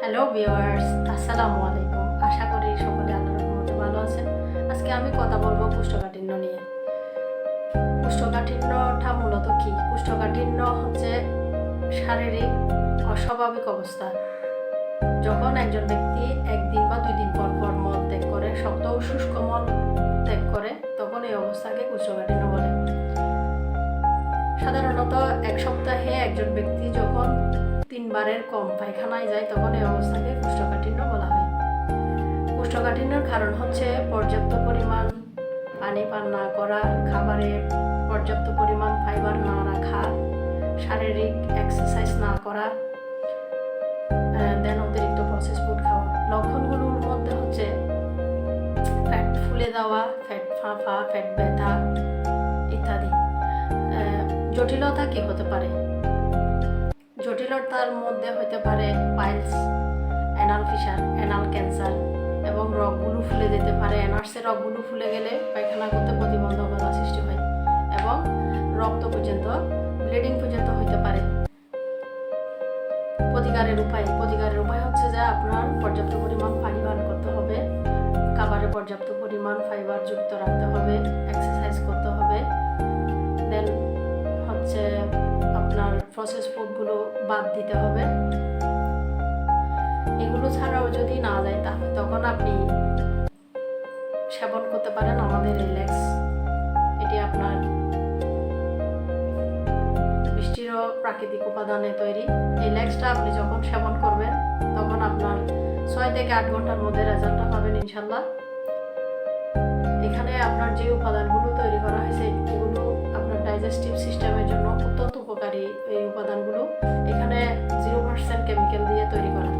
Hello viewers আসসালামু আলাইকুম। আশা করি সকলে আল্লাহর রহমতে ভালো আছেন। আজকে আমি কথা বলব কোষ্ঠকাঠিন্য নিয়ে। কোষ্ঠকাঠিন্যটা মূলত কি? কোষ্ঠকাঠিন্য হচ্ছে শারীরিক অস্বাভাবিক অবস্থা। যখন একজন ব্যক্তি একদিন বা দুই দিন পর পর মল ত্যাগ করে, শক্ত ও শুষ্ক মল ত্যাগ করে, তখন এই অবস্থাকে কোষ্ঠকাঠিন্য বলে। সাধারণত এক সপ্তাহে একজন ব্যক্তি যখন তিনবারের কম পায়খানায় যায় তখন এই অবস্থাকে কোষ্ঠকাঠিন্য বলা হয়। কোষ্ঠকাঠিন্যের কারণ হচ্ছে পর্যাপ্ত পরিমাণ পানি পান না করা, খাবারে পর্যাপ্ত পরিমাণ ফাইবার না রাখা, শারীরিক এক্সারসাইজ না করা দেন অতিরিক্ত প্রসেস ফুড খাওয়া। লক্ষণগুলোর মধ্যে হচ্ছে ফ্যাট ফুলে দেওয়া ফ্যাট ফাঁপা ফ্যাট ব্যথা ইত্যাদি। জটিলতা কি হতে পারে? জটিলতার মধ্যে হতে পারে piles anal fissure anal cancer এবং রগগুলো ফুলে যেতে পারে। অ্যানার্সের রগগুলো ফুলে গেলে পায়খানা করতে প্রতিবন্ধকতা সৃষ্টি হয় এবং রক্ত পর্যন্ত ব্লিডিং পর্যন্ত হতে পারে। প্রতিকারের উপায় প্রতিকারের উপায় হচ্ছে যে আপনার পর্যাপ্ত পরিমাণ পানি পান করতে হবে, খাবারে পর্যাপ্ত পরিমাণ ফাইবার যুক্ত রাখতে হবে এক্সারসাইজ করতে হবে প্রসেস ফুডগুলো বাদ দিতে হবে। এগুলো ছাড়াও যদি না যায়, তাহলে তখন আপনি সেবন করতে পারেন আমাদের রিল্যাক্স। এটি আপনার বৃষ্টিরও প্রাকৃতিক উপাদানে তৈরি। এই ল্যাক্সটা আপনি যখন সেবন করবেন, তখন আপনার ছয় থেকে আট ঘণ্টার মধ্যে রেজাল্টটা পাবেন ইনশাল্লাহ এখানে আপনার যে উপাদানগুলো তৈরি করা হয়েছে, এগুলো আপনার ডাইজেস্টিভ অত্যন্ত উপকারী এই উপাদানগুলো এখানে জিরো পার্সেন্ট কেমিক্যাল দিয়ে তৈরি করা।